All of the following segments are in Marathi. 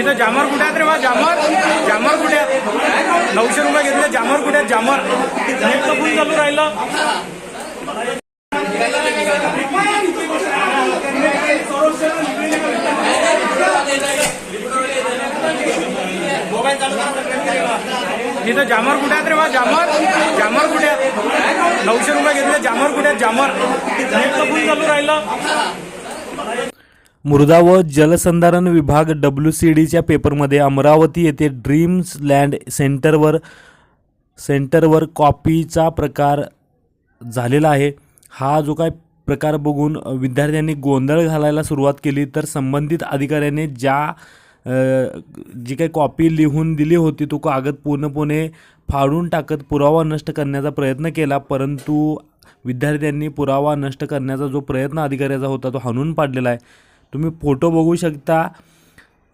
इथं जामर कुठे आहेत रे बा? जामर? जामर कुठे आहेत? नऊशे रुपये घेतले. जामर कुठे आहेत? जामर. नेट तर चालू राहिलं. मोबाईल चालू तर जामर कुठे आहेत रे बा? जामर? जामर कुठे आहेत? नऊशे रुपये घेतले. जामर कुठे आहेत? जामर. फुल चालू राहिलं. मृदा व जलसंधारण विभाग डब्ल्यू सी डीच्या पेपरमध्ये अमरावती येथे ड्रीम्स लँड सेंटरवर सेंटरवर कॉपीचा प्रकार झालेला आहे. हा जो काय प्रकार बघून विद्यार्थ्यांनी गोंधळ घालायला सुरुवात केली तर संबंधित अधिकाऱ्याने ज्या जी काही कॉपी लिहून दिली होती तो कागद पूर्णपणे फाडून टाकत पुरावा नष्ट करण्याचा प्रयत्न केला परंतु विद्यार्थ्यांनी पुरावा नष्ट करण्याचा जो प्रयत्न अधिकाऱ्याचा होता तो हाणून पाडलेला आहे. तुम्ही फोटो बघू शकता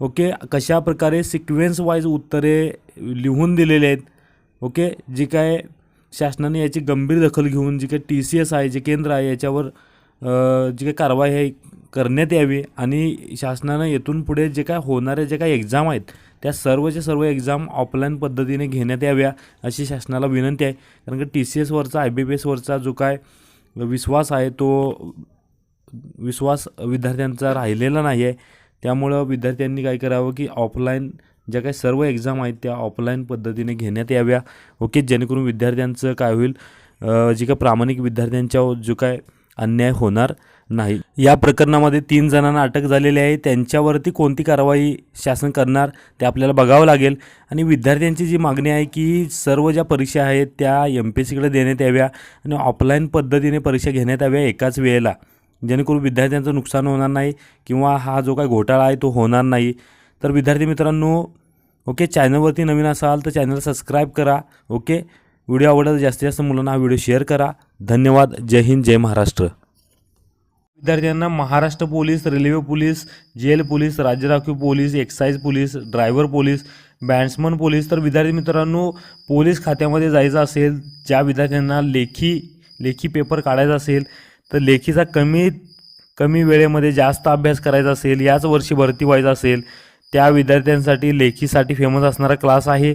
ओके कशा प्रकारे सिक्वेन्स वाईज उत्तरे लिहून दिलेले आहेत ओके जी काय शासनाने याची गंभीर दखल घेऊन जी काही टी सी एस आहे जे केंद्र आहे याच्यावर जी काही कारवाई आहे करण्यात यावी आणि शासनानं येथून पुढे जे काय होणारे जे काय एक्झाम आहेत त्या सर्वच्या सर्व एक्झाम ऑफलाईन पद्धतीने घेण्यात याव्या अशी शासनाला विनंती आहे. कारण की टी सी एसवरचा आय बी पी एसवरचा जो काय विश्वास आहे तो विश्वास विद्यार्थ्यांचा राहिलेला नाही आहे त्यामुळं विद्यार्थ्यांनी काय करावं की ऑफलाईन ज्या काही सर्व एक्झाम आहेत त्या ऑफलाईन पद्धतीने घेण्यात याव्या. ओके जेणेकरून विद्यार्थ्यांचं काय होईल जे काय प्रामाणिक विद्यार्थ्यांच्या जो काय अन्याय होणार नाही. या प्रकरणामध्ये तीन जणांना अटक झालेली आहे. त्यांच्यावरती कोणती कारवाई शासन करणार ते आपल्याला बघावं लागेल. आणि विद्यार्थ्यांची जी मागणी आहे की सर्व ज्या परीक्षा आहेत त्या एम पी एस सीकडे देण्यात याव्या आणि ऑफलाईन पद्धतीने परीक्षा घेण्यात याव्या एकाच वेळेला. जेणेकरून विद्यार्थ्यांचं नुकसान होणार नाही किंवा हा जो काय घोटाळा आहे तो होणार नाही. तर विद्यार्थी मित्रांनो ओके चॅनलवरती नवीन असाल तर चॅनल सबस्क्राईब करा ओके. व्हिडिओ आवडला तर जास्तीत जास्त मुलांना हा व्हिडिओ शेअर करा. धन्यवाद. जय हिंद जय महाराष्ट्र. विद्यार्थ्यांना Maharashtra police railway police jail police राज्य राखीव police excise police driver police batsman police. तर विद्यार्थी मित्रांनो पोलीस खात्यामध्ये जायचं असेल ज्या विद्यार्थ्यांना लेखी लेखी पेपर काढायचा असेल तर लेखीचा कमी कमी वेळेमध्ये जास्त अभ्यास करायचा असेल याच वर्षी भरती व्हायचं असेल त्या विद्यार्थ्यांसाठी लेखीसाठी फेमस असणारा क्लास आहे.